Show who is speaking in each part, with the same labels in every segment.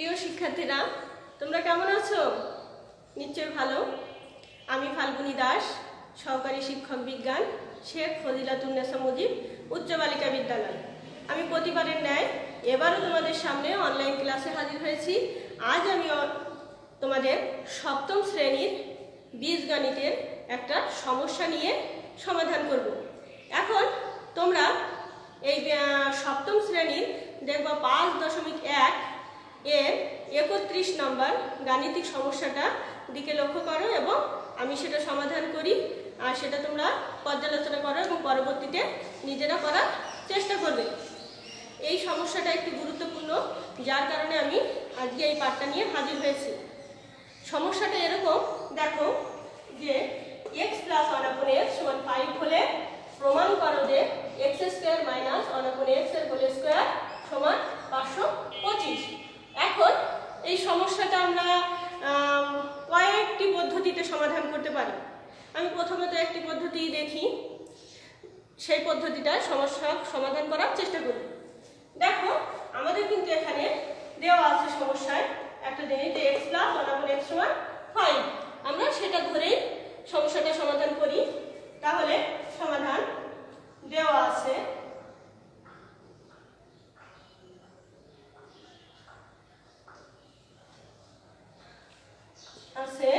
Speaker 1: প্রিয় শিক্ষার্থীরা, তোমরা কেমন আছো? নিশ্চয় ভালো। আমি ফাল্গুনী দাস, সহকারী শিক্ষক বিজ্ঞান শেখ ফজিলাতুন্নেসা মুজিব, উচ্চ বালিকা বিদ্যালয়। আমি প্রতিবারের ন্যায় এবারও তোমাদের সামনে অনলাইন ক্লাসে হাজির হয়েছি। আজ আমি তোমাদের সপ্তম শ্রেণির বীজগণিতের একটা সমস্যা নিয়ে সমাধান করব। এখন তোমরা এই সপ্তম শ্রেণির দেখবা পাঁচ দশমিক এক এর একত্রিশ নম্বর গাণিতিক সমস্যাটা দিকে লক্ষ্য করো এবং আমি সেটা সমাধান করি আর সেটা তোমরা পর্যালোচনা করো এবং পরবর্তীতে নিজেরা করার চেষ্টা করবে। এই সমস্যাটা একটি গুরুত্বপূর্ণ, যার কারণে আমি আজকে এই পাঠটা নিয়ে হাজির হয়েছি। সমস্যাটা এরকম, দেখো যে x plus one upon x সমান ফাইভ হলে প্রমাণ করো যে x square minus one upon এক্সের হোল স্কোয়ার সমান পাঁচশো পঁচিশ এখন এই সমস্যাটা আমরা আম, কয়েকটি পদ্ধতিতে সমাধান করতে পারি আমি প্রথমত একটি পদ্ধতি দেখি সেই পদ্ধতিটা সমস্যা সমাধান করার চেষ্টা করি। দেখো আমাদের কিন্তু এখানে দেওয়া আছে সমস্যায় একটা জিনিস যে x plus one upon x সমান ফাইভ আমরা সেটা ধরেই সমস্যাটা সমাধান করি তাহলে সমাধান দেওয়া আছে আছে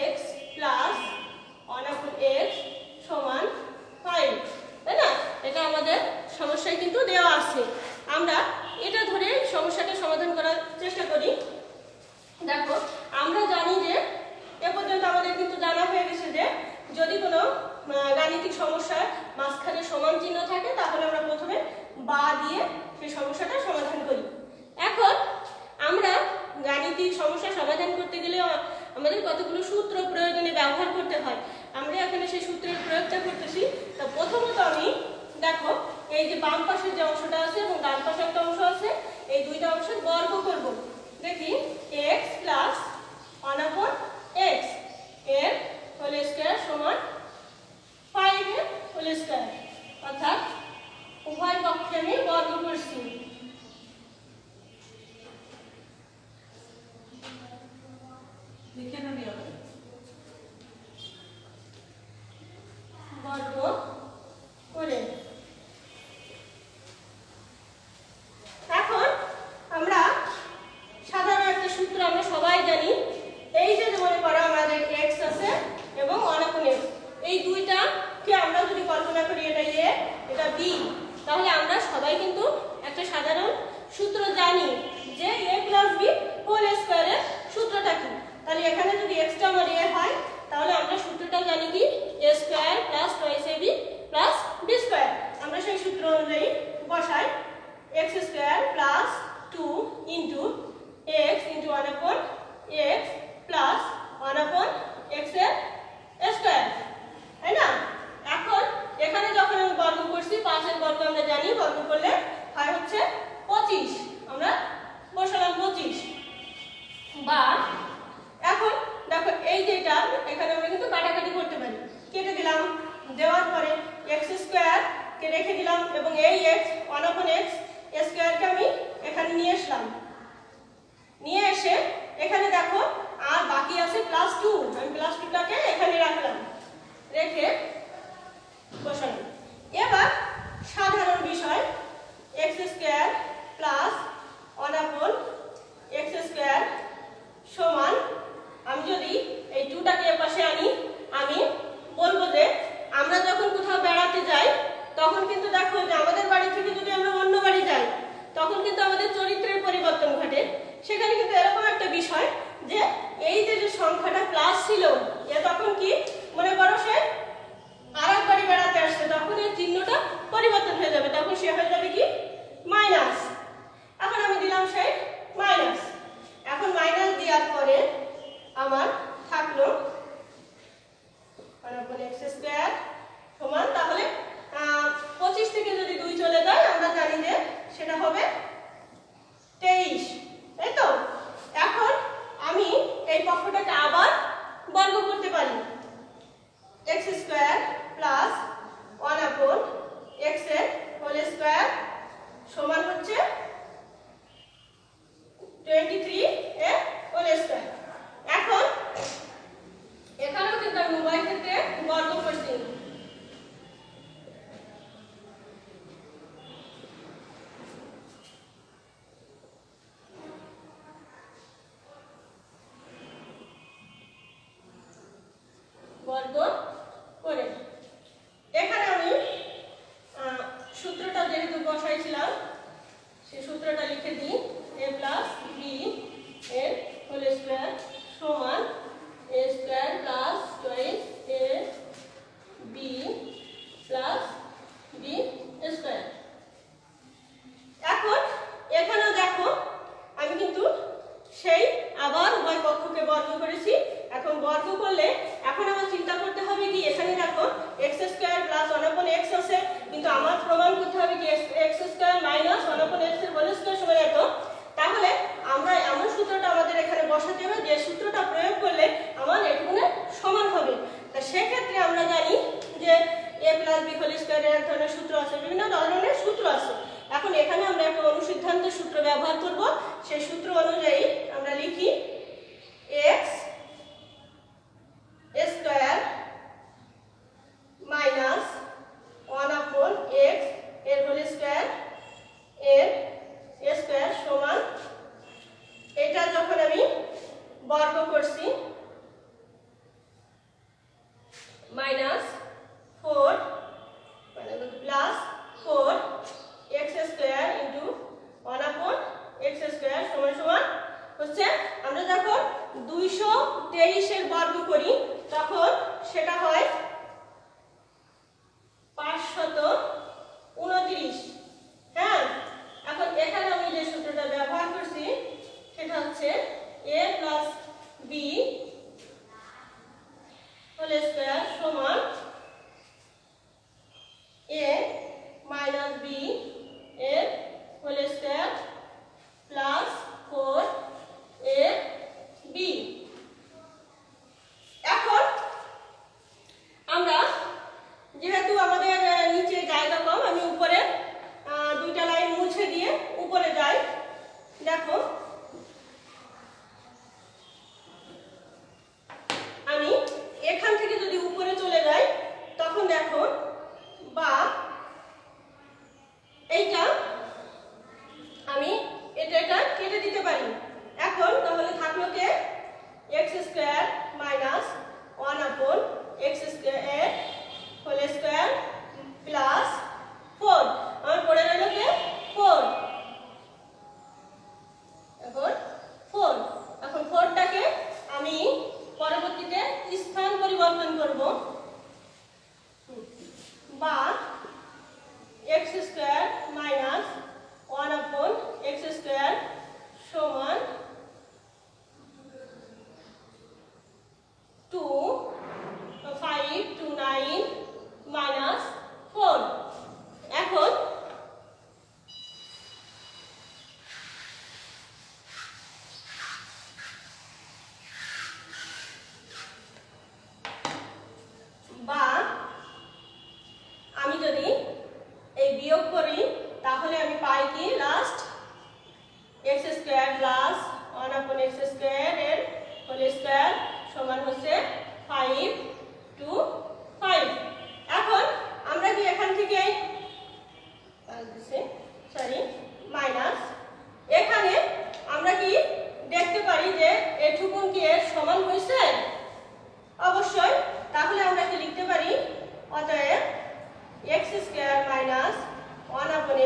Speaker 1: x plus one upon x সমান ফাইভ তাই না এটা আমাদের সমস্যায় কিন্তু দেওয়া আছে আমরা এটা ধরে সমস্যাটা সমাধান করার চেষ্টা করি দেখো আমরা জানি যে এ পর্যন্ত আমাদের কিন্তু জানা হয়ে গেছে যে যদি কোনো গাণিতিক সমস্যার মাঝখানে সমান চিহ্ন থাকে, তাহলে আমরা প্রথমে বা দিয়ে সেই সমস্যাটা সমাধান করি। এখন আমরা গাণিতিক সমস্যা সমাধান করতে গেলে আমাদের কতগুলো সূত্র প্রয়োজনে ব্যবহার করতে হয়। আমরা এখানে সেই সূত্রের প্রয়োগটা করতেছি। তা প্রথমত আমি, দেখো, এই যে বাম পাশের যে অংশটা আছে এবং ডান পাশে একটা অংশ আছে, এই দুইটা অংশের বর্গ করব। দেখি এক্স প্লাস ওয়ান আপন এক্সের হোল স্কোয়ার সমান ফাইভ হোল স্কোয়ার অর্থাৎ উভয় পক্ষে আমি বর্গ করছি
Speaker 2: লিখে নেবি হবে
Speaker 1: বর্গ করে এখন আমরা সাধারণ একটা সূত্র আমরা সবাই জানি এই যে মনে করো আমাদের x আছে এবং ওয়ান আপন x এই দুইটাকে আমরা যদি কল্পনা করি এটা a এটা b তাহলে আমরা সবাই কিন্তু একটা সাধারণ সূত্র জানি যে a প্লাস b হোল স্কয়ারের সূত্রটা কি। তাহলে এখানে যদি x টা আমার a হয়, তাহলে আমরা সূত্রটা জানি কি? a square plus twice ab plus b square. আমরা সেই সূত্র অনুযায়ী বসাই x square plus two into x into one upon x plus one upon এক্সের স্কোয়ার তাই না এখন এখানে যখন আমি বর্গ করছি পাঁচের আমরা জানি বর্গ করলে হয় হচ্ছে পঁচিশ। আমরা বসালাম পঁচিশ। Bora pro?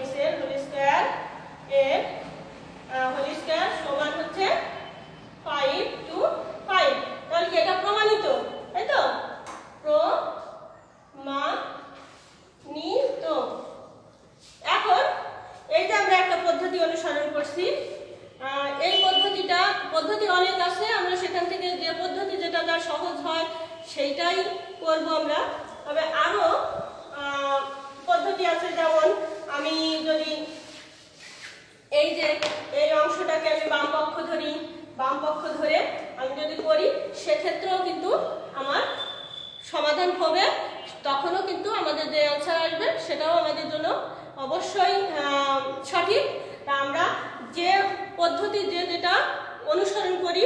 Speaker 1: এক্সের হোল স্কয়ার এর হোল স্কয়ার সমান হচ্ছে 5 টু 5 তাহলে কি এটা প্রমাণিত? তাই তো? প্র মা নি তো এখন এই যে আমরা একটা পদ্ধতি অনুসরণ করছি। এই পদ্ধতিটা, পদ্ধতি অনেক আছে, আমরা সেখান থেকে যে পদ্ধতি যেটা যা সহজ হয়, সেইটাই করব আমরা। তবে আরও পদ্ধতি আছে যেমন আমি যদি এই যে, এই অংশটাকে আমি বাম পক্ষ ধরি, বাম পক্ষ ধরে আমি যদি করি, সেক্ষেত্রেও কিন্তু আমার সমাধান হবে। তখনও কিন্তু আমাদের যে অ্যান্সার আসবে, সেটাও আমাদের জন্য অবশ্যই সঠিক। তা আমরা যে পদ্ধতি, যে যেটা অনুসরণ করি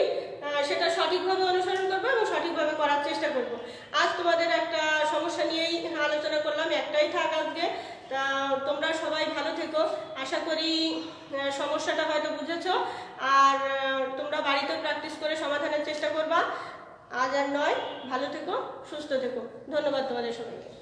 Speaker 1: সেটা সঠিকভাবে অনুসরণ করব এবং সঠিকভাবে করার চেষ্টা করব। আজ তোমাদের একটা সমস্যা নিয়েই আলোচনা করলাম, একটাই থাক আজকে। তা তোমরা সবাই ভালো থেকো। আশা করি সমস্যাটা হয়তো বুঝেছ। আর তোমরা বাড়িতেও প্র্যাকটিস করে সমাধানের চেষ্টা করবা। আজ আর নয়। ভালো থেকো, সুস্থ থেকো। ধন্যবাদ তোমাদের সবাইকে।